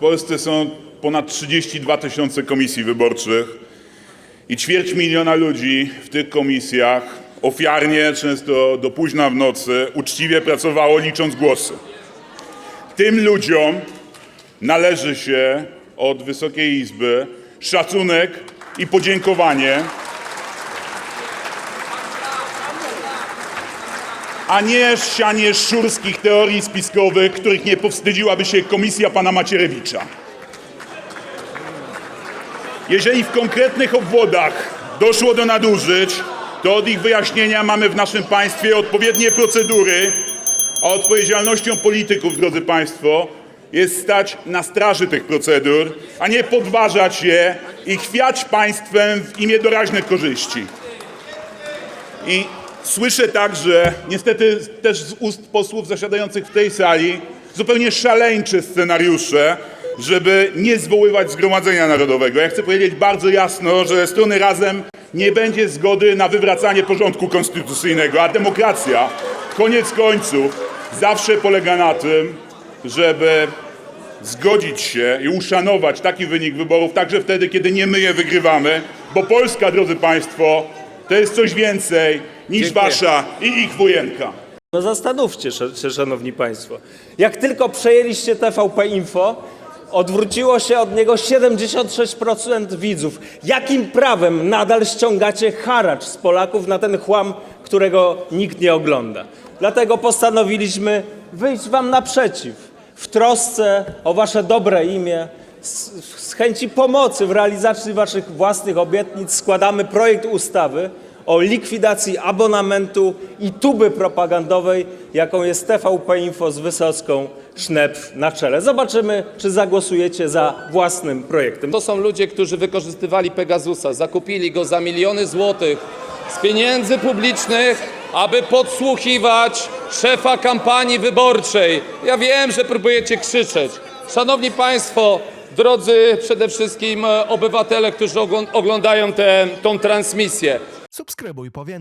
Polsce są ponad 32 tysiące komisji wyborczych i ćwierć miliona ludzi w tych komisjach ofiarnie, często do późna w nocy, uczciwie pracowało licząc głosy. Tym ludziom należy się od Wysokiej Izby szacunek i podziękowanie, a nie sianie szurskich teorii spiskowych, których nie powstydziłaby się komisja pana Macierewicza. Jeżeli w konkretnych obwodach doszło do nadużyć, to od ich wyjaśnienia mamy w naszym państwie odpowiednie procedury, a odpowiedzialnością polityków, drodzy Państwo, jest stać na straży tych procedur, a nie podważać je i chwiać państwem w imię doraźnych korzyści. I słyszę także, niestety też z ust posłów zasiadających w tej sali, zupełnie szaleńcze scenariusze, żeby nie zwoływać Zgromadzenia Narodowego. Ja chcę powiedzieć bardzo jasno, że strony Razem nie będzie zgody na wywracanie porządku konstytucyjnego, a demokracja, koniec końców, zawsze polega na tym, żeby zgodzić się i uszanować taki wynik wyborów, także wtedy, kiedy nie my je wygrywamy, bo Polska, drodzy Państwo, to jest coś więcej niż Dziękuję. wasza i ich wojenka. No zastanówcie się, się, szanowni państwo. Jak tylko przejęliście TVP Info, odwróciło się od niego 76% widzów. Jakim prawem nadal ściągacie haracz z Polaków na ten chłam, którego nikt nie ogląda? Dlatego postanowiliśmy wyjść wam naprzeciw w trosce o wasze dobre imię, z, z chęci pomocy w realizacji waszych własnych obietnic składamy projekt ustawy o likwidacji abonamentu i tuby propagandowej, jaką jest TVP Info z Wysocką Sznep na czele. Zobaczymy, czy zagłosujecie za własnym projektem. To są ludzie, którzy wykorzystywali Pegasusa, zakupili go za miliony złotych z pieniędzy publicznych, aby podsłuchiwać szefa kampanii wyborczej. Ja wiem, że próbujecie krzyczeć. Szanowni Państwo, drodzy przede wszystkim e, obywatele, którzy oglą- oglądają tę transmisję. Subskrybuj po więcej.